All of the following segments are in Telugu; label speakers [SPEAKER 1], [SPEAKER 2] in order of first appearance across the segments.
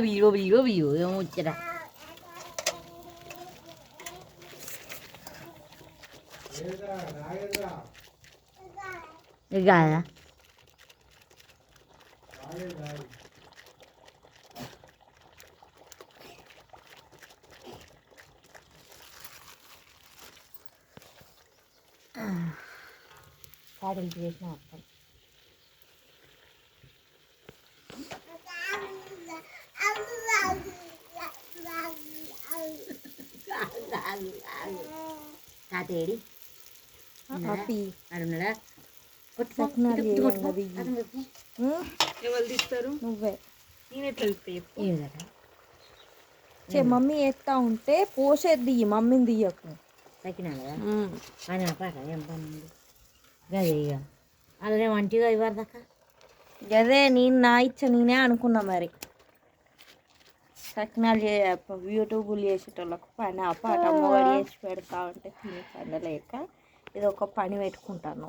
[SPEAKER 1] 비로 비로 비로 영어지라
[SPEAKER 2] 얘가 다른 비에서 아빠
[SPEAKER 3] ఎవరు తీస్తారు?
[SPEAKER 2] నువ్వే.
[SPEAKER 3] నేను ఎట్లా
[SPEAKER 2] చే మమ్మీ ఎత్తా ఉంటే పోసేది దియ్యి మమ్మీని దియ్యకు
[SPEAKER 1] అలానే వంటిగా ఇవ్వరు దాకా?
[SPEAKER 2] గదే నేను నా ఇచ్చ నేనే అనుకున్నా మరి. సకినాలు చే యూట్యూబ్లు చేసేటోళ్ళకు పని ఆ పాట చేసి పెడతా ఉంటే తిని పండలేక ఇది ఒక పని పెట్టుకుంటాను.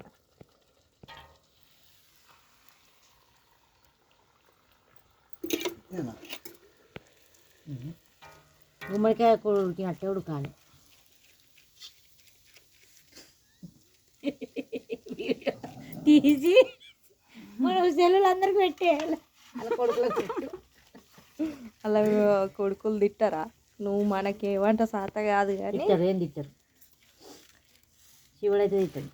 [SPEAKER 1] గుమ్మడికాయ కూర ఉడికినట్టే ఉడకాలి. తీసి మనం సెల్లులు అందరికి పెట్టేయాలి. అలా కొడుకులకు
[SPEAKER 2] అలా కొడుకులు తిట్టరా? నువ్వు మనకేమంట సాత కాదు కానీ.
[SPEAKER 1] తిట్టారు ఏం తిట్టారు? శివుడు అయితే తిట్టాడు.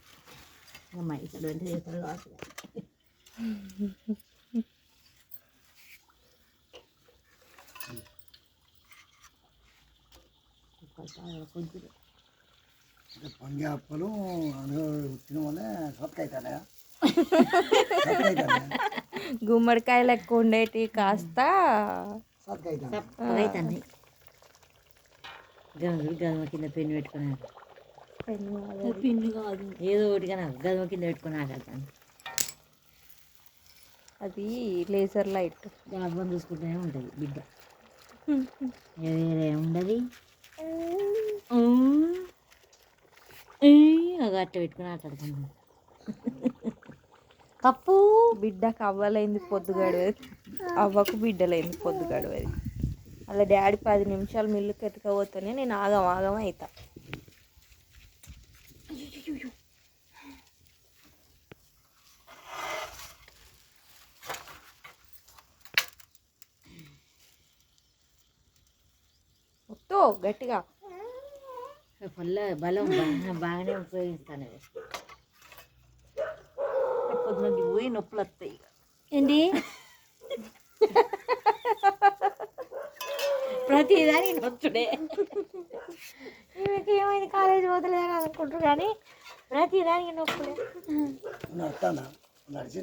[SPEAKER 1] అమ్మ ఇతడు అంటే తిట్టాడు కావచ్చు కొంచెం
[SPEAKER 4] పంగే అప్పలు సత్కైతానే సత్కైతానే
[SPEAKER 2] గుమ్మడికాయలు ఎక్కువ ఉండేటి కాస్త
[SPEAKER 4] సత్కైతానే
[SPEAKER 1] చప్పగా అవుతుంది గదమ కింద పెన్ను పెట్టుకున్నాను
[SPEAKER 2] పెన్ను కాదు.
[SPEAKER 1] ఏదో ఒకటి కానీ గదమ కింద పెట్టుకుని ఆడతాను
[SPEAKER 2] అది లేజర్ లైట్.
[SPEAKER 1] గర్భం చూసుకుంటూనే ఉంటుంది బిడ్డ. వేరే ఉండదు. ఒక అట్ట పెట్టుకుని ఆటాడుకున్నాను పప్పు
[SPEAKER 2] బిడ్డకు అవ్వలేంది పొద్దు గడవది అవ్వకు బిడ్డలేంది పొద్దు గడవది. అలా డాడీ పది నిమిషాలు మిల్లుకి ఎత్తుకపోతేనే నేను ఆగం ఆగం అవుతా మొత్తం గట్టిగా.
[SPEAKER 1] ఫుల్ బలం బాగా బాగానే ఉపయోగిస్తాను.
[SPEAKER 3] పొద్దున పోయి నొప్పులు వస్తాయి.
[SPEAKER 1] ఏంటి? ప్రతిదానికి నొచ్చుడే ఈమెకి ఏమైంది? కాలేజ్ పోతలేదని అనుకుంటారు కానీ ప్రతిదానికి నొప్పుడే
[SPEAKER 4] నడిచి